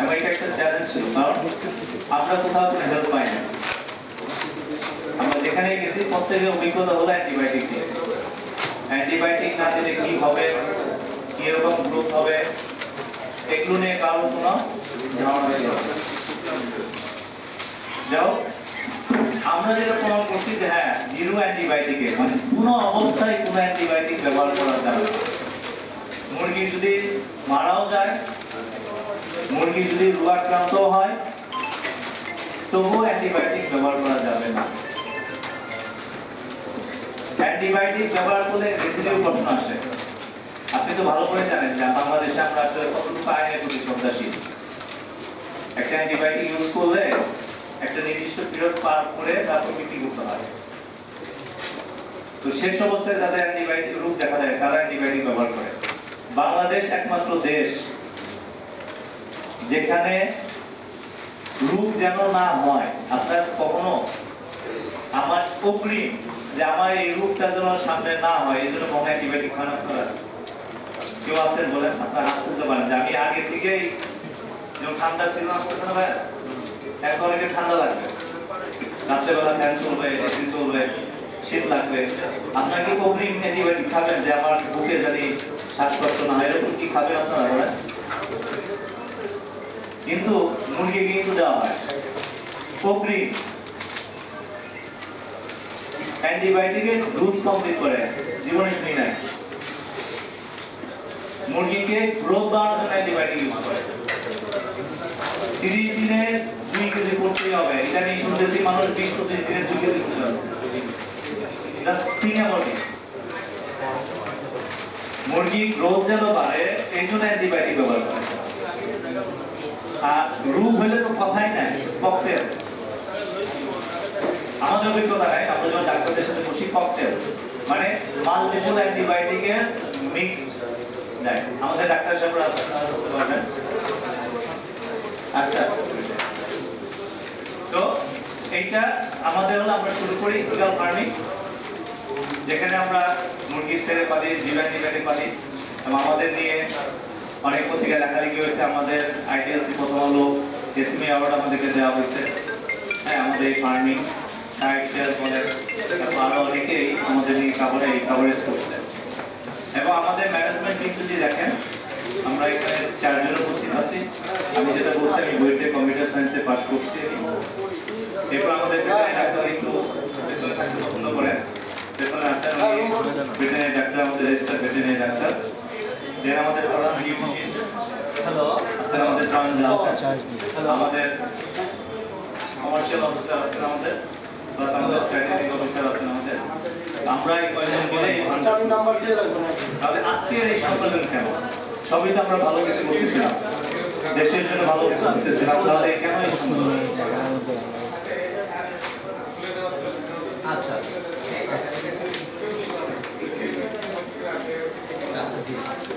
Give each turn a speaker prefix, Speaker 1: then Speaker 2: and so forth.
Speaker 1: এবং একটা চ্যালেঞ্জ ছিল কারণ আমরা কোথাও কোনো হেল্প পাই না। আমরা যেখানে গেছি, প্রত্যেকের অভিজ্ঞতা হলো অ্যান্টিবায়োটিক নিয়ে। অ্যান্টিবায়োটিক না দিলে কি হবে? কীরকম গ্রুপ হবে? এগুলো নিয়ে কারোর কোনো ধারণা ছিল যাও। আমরা যেটা প্রমাণ করছি যে হ্যাঁ জিরো অ্যান্টিবায়োটিকে মানে কোনো অবস্থায় কোনো অ্যান্টিবায়োটিক ব্যবহার করা যাবে মুরগি যদি মারাও যায় মুরগি যদি রোগাক্রান্ত হয়, তবুও অ্যান্টিবায়োটিক ব্যবহার করা যাবে না। অ্যান্টিবায়োটিক ব্যবহার করলে প্রশ্ন আসে। আপনি তো ভালো করে জানেন যে বাংলাদেশে আমরা আসলে কতটুকু আইনের প্রতি শ্রদ্ধাশীল। একটা অ্যান্টিবায়োটিক ইউজ করলে একটা নির্দিষ্ট পিরিয়ড পার করে তারপর বিক্রি করতে হয়। তো শেষ অবস্থায় যাদের অ্যান্টিবায়োটিক দেখা তারা অ্যান্টিবায়োটিক ব্যবহার করে। বাংলাদেশ একমাত্র দেশ যেখানে রোগ যেন না হয়, আপনার কখনো আমার অগ্রিম যে আমার এই রোগটা যেন সামনে না হয়, এই জন্য কোনো অ্যান্টিবায়োটিক খান আপনারা কেউ আছেন বলেন, আপনারা হাত তুলতে পারেন। যে আমি আগে থেকেই যখন ঠান্ডা ছিল, আসতেছে না ভাই? এখন অনেকে ঠান্ডা লাগবে। রাত্রেবেলা ফ্যান চলবে এসি চলবে, শীত লাগবে। আপনার কি অগ্রিম অ্যান্টিবায়োটিক খাবেন যে আমার বুকে জানি শ্বাসকষ্ট না হয়? এরকম কি খাবেন আপনারা বলেন? কিন্তু মুরগিকে কিন্তু দেওয়া হয়। অগ্রিম অ্যান্টিবায়োটিকের ডোজ কমপ্লিট করে, জীবনে শুনি নাই। মুরগিকে গ্রোথ বাড়ানোর জন্য অ্যান্টিবায়োটিক ইউজ করে। তিরিশ দিনে দুই কেজি করতেই হবে। এটা নিয়ে শুনতেছি মানুষ বিশ পঁচিশ দিনে দুই কেজি করতে মুরগি গ্রোথ যেন বাড়ে এই জন্য অ্যান্টিবায়োটিক ব্যবহার করে। আর রোগ হলে তো কথাই নাই ককটেল আমাদের অভিজ্ঞতা নাই আমরা যখন ডাক্তারদের সাথে বসি ককটেল মানে মাল্টিপল অ্যান্টিবায়োটিকের মিক্সড দেয় আমাদের ডাক্তার সাহেবরা আচ্ছা তো এইটা আমাদের হলো আমরা শুরু করি ইথিক্যাল ফার্মিং যেখানে আমরা মুরগির ছেড়ে পালি জীবান নিবেটে পালি এবং আমাদের নিয়ে অনেক পত্রিকা লেখালেখি হয়েছে, আমাদের আইডিএলসি প্রথম হলো এসএমই অ্যাওয়ার্ড আমাদেরকে দেওয়া হয়েছে। হ্যাঁ আমাদের এই ফার্মিং অনেকেই আমাদের কাভারে কাভারেজ করছে। এবং আমাদের ম্যানেজমেন্ট টিম যদি দেখেন, আমরা এখানে চারজন উপস্থিত আছি। আমি যেটা বলছি, আমি কম্পিউটার সায়েন্সে পাস করছি। এরপর আমাদের ডাক্তার একটু পেছনে থাকতে পছন্দ করেন পেছনে আছেন ডাক্তার, আমাদের রেজিস্টার ডাক্তার। আমাদের প্রধান নিউট্রিশন আমাদের জয়েন আছেন আমাদের কমার্শিয়াল অফিসার আছেন আমাদের প্লাস আমাদের স্ট্র্যাটেজিক অফিসার আছেন আমাদের। আমরা এই কয়জন মিলে
Speaker 2: রাখবেন
Speaker 1: তাহলে আজকের এই সম্মেলন কেন সবই তো আমরা ভালো কিছু করতেছিলাম দেশের জন্য ভালো কিছু করতেছিলাম তাহলে কেন এই সম্মেলন।
Speaker 3: আচ্ছা।